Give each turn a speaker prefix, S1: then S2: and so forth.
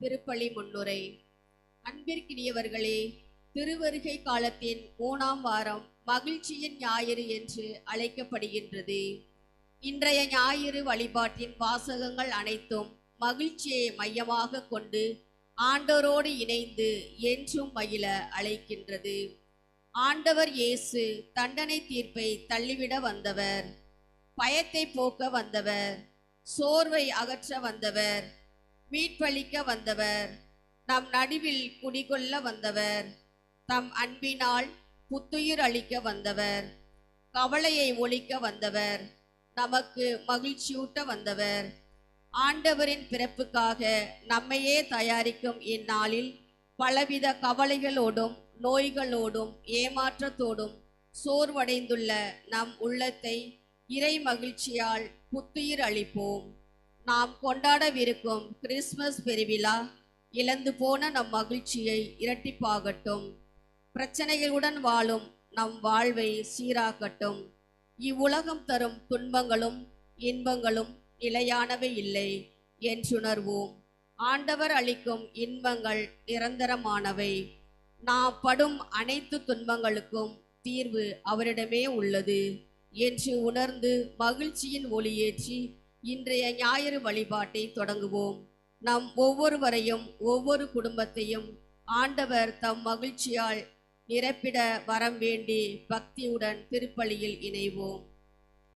S1: திருப்பள்ளி முன்னுரை அன்பிற்கினியவர்களே திருவருகை காலத்தின் மூணாம் வாரம் மகிழ்ச்சியின் ஞாயிறு என்று அழைக்கப்படுகின்றது. இன்றைய ஞாயிறு வழிபாட்டின் வாசகங்கள் அனைத்தும் மகிழ்ச்சியை மையமாக கொண்டு ஆண்டவரோடு இணைந்து என்றும் மகிழ அழைக்கின்றது. ஆண்டவர் இயேசு தண்டனை தீர்ப்பை தள்ளிவிட வந்தவர் பயத்தை போக்க வந்தவர் சோர்வை அகற்ற வந்தவர் மீட்பளிக்க வந்தவர். நம் நடுவில் குடிகொள்ள வந்தவர். தம் அன்பினால் புத்துயிர் அளிக்க வந்தவர். கவலையை ஒழிக்க வந்தவர். நமக்கு மகிழ்ச்சியூட்ட வந்தவர். ஆண்டவரின் பிறப்புக்காக நம்மையே தயாரிக்கும் இந்நாளில் பலவித கவலைகளோடும் நோய்களோடும் ஏமாற்றத்தோடும் சோர்வடைந்துள்ள நம் உள்ளத்தை இறை மகிழ்ச்சியால் புத்துயிர் அளிப்போம். நாம் கொண்டாடவிருக்கும் கிறிஸ்மஸ் பெருவிழா இழந்து போன நம் மகிழ்ச்சியை இரட்டிப்பாகட்டும். பிரச்சனைகளுடன் வாழும் நம் வாழ்வை சீராக்கட்டும். இவ்வுலகம் தரும் துன்பங்களும் இன்பங்களும் நிலையானவை இல்லை என்றுணர்வோம். ஆண்டவர் அளிக்கும் இன்பங்கள் நிரந்தரமானவை. நாம் படும் அனைத்து துன்பங்களுக்கும் தீர்வு அவரிடமே உள்ளது என்று உணர்ந்து மகிழ்ச்சியின் ஒளியேற்றி இன்றைய ஞாயிறு வழிபாட்டை தொடங்குவோம். நம் ஒவ்வொருவரையும் ஒவ்வொரு குடும்பத்தையும் ஆண்டவர் தம் மகிழ்ச்சியால் நிரப்பிட வரம் வேண்டி பக்தியுடன் திருப்பலியில் இணைவோம்.